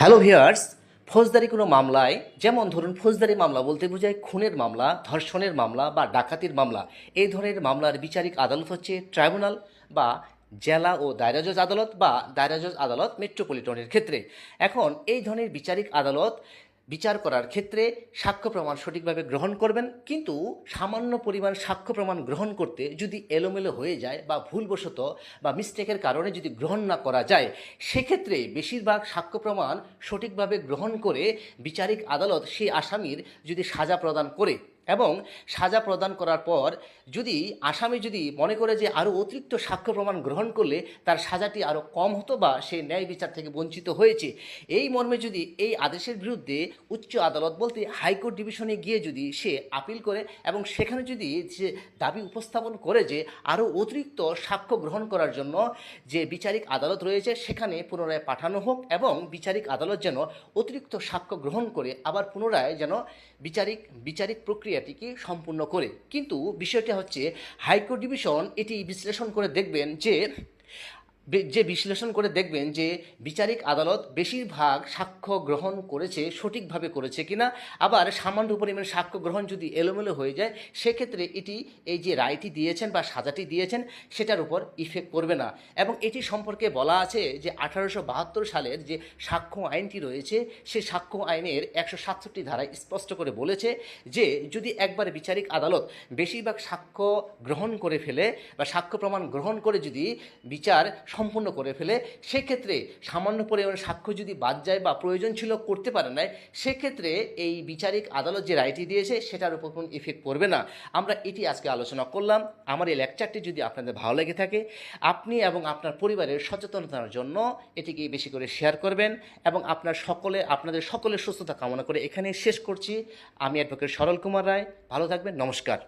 Hello viewers ফৌজদারি কোনো মামলায়, যেমন ধরুন ফৌজদারি মামলা বলতে বোঝায় খুনের মামলা, ধর্ষণের মামলা বা ডাকাতির মামলা, এই ধরনের মামলার বিচারিক আদালত হচ্ছে ট্রাইব্যুনাল বা জেলা ও দায়রা জজ আদালত বা দায়রা জজ আদালত মেট্রোপলিটনের ক্ষেত্রে। এখন এই ধরনের বিচারিক আদালত বিচার করার ক্ষেত্রে সাক্ষ্য প্রমাণ সঠিকভাবে গ্রহণ করবেন, কিন্তু সামান্য পরিমাণ সাক্ষ্য প্রমাণ গ্রহণ করতে যদি এলোমেলো হয়ে যায় বা ভুলবশত বা মিস্টেকের কারণে যদি গ্রহণ না করা যায়, সেক্ষেত্রে বেশিরভাগ সাক্ষ্য প্রমাণ সঠিকভাবে গ্রহণ করে বিচারিক আদালত সেই আসামির যদি সাজা প্রদান করে। এবং সাজা প্রদান করার পর যদি আসামি যদি মনে করে যে আরও অতিরিক্ত সাক্ষ্য প্রমাণ গ্রহণ করলে তার সাজাটি আরও কম হতো বা সে ন্যায় বিচার থেকে বঞ্চিত হয়েছে, এই মর্মে যদি এই আদেশের বিরুদ্ধে উচ্চ আদালত বলতে হাইকোর্ট ডিভিশনে গিয়ে যদি সে আপিল করে এবং সেখানে যদি যে দাবি উপস্থাপন করে যে আরও অতিরিক্ত সাক্ষ্য গ্রহণ করার জন্য যে বিচারিক আদালত রয়েছে সেখানে পুনরায় পাঠানো হোক এবং বিচারিক আদালত যেন অতিরিক্ত সাক্ষ্য গ্রহণ করে আবার পুনরায় যেন বিচারিক বিচারিক প্রক্রিয়াটিকে সম্পূর্ণ করে। কিন্তু বিষয়টা হচ্ছে হাইকোর্ট ডিভিশন এটি বিশ্লেষণ করে দেখবেন যে যে বিশ্লেষণ করে দেখবেন যে বিচারিক আদালত বেশিরভাগ সাক্ষ্য গ্রহণ করেছে, সঠিকভাবে করেছে কিনা, আবার সামান্য পরিমাণ সাক্ষ্য গ্রহণ যদি এলোমেলো হয়ে যায়, সেক্ষেত্রে এটি এই যে রায়টি দিয়েছেন বা সাজাটি দিয়েছেন, সেটার উপর ইফেক্ট করবে না। এবং এটি সম্পর্কে বলা আছে যে আঠারোশো বাহাত্তর সালের যে সাক্ষ্য আইনটি রয়েছে, সে সাক্ষ্য আইনের একশো সাতষট্টি ধারায় স্পষ্ট করে বলেছে যে যদি একবার বিচারিক আদালত বেশিরভাগ সাক্ষ্য গ্রহণ করে ফেলে বা সাক্ষ্য প্রমাণ গ্রহণ করে যদি বিচার সম্পূর্ণ করে ফেলে, সেক্ষেত্রে সামান্য পরিমাণে সাক্ষ্য যদি বাদ যায় বা প্রয়োজন ছিল করতে পারে নাই, সেক্ষেত্রে এই বিচারিক আদালত যে রায়টি দিয়েছে, সেটার উপর কোনো ইফেক্ট পড়বে না। আমরা এটি আজকে আলোচনা করলাম। আমার এই লেকচারটি যদি আপনাদের ভালো লেগে থাকে, আপনি এবং আপনার পরিবারের সচেতনতার জন্য এটিকে বেশি করে শেয়ার করবেন এবং আপনার সকলে, আপনাদের সকলের সুস্থতা কামনা করে এখানে শেষ করছি। আমি অ্যাডভোকেট সরল কুমার রায়। ভালো থাকবেন। নমস্কার।